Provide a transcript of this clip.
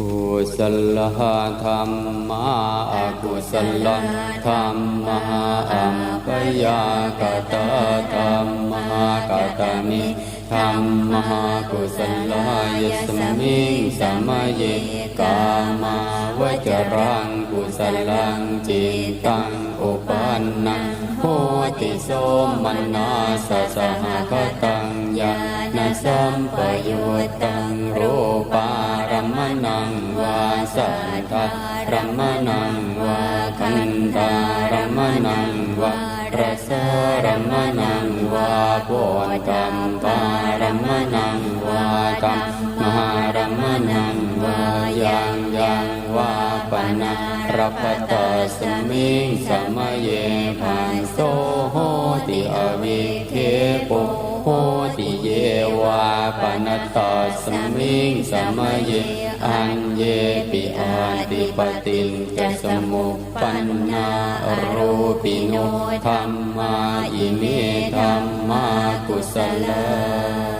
กุศลธรรมาอากุศลธรรมะอัมปยากตาธรรมะกตามิธรรมะกุศลายสมิงสมัยกามาวจรังกุศลังจิตตังอุปันนังโหติโสมนาสสหคตังยานาสัมปยุตตังรูปารมณังวา สัตตารัมณังวาคันตารัมณังวารสารัมณังวาโพกรรมปารัมณังวากรรมมหารัมณังวายังยังวาปนะรัปตาสมิงสมะเยพันโส ปนตาสมิงสมเยอันเยปิอาติปตินจะสมุปปันนารูปิโนธรรมาอิเมธรรมากุสลา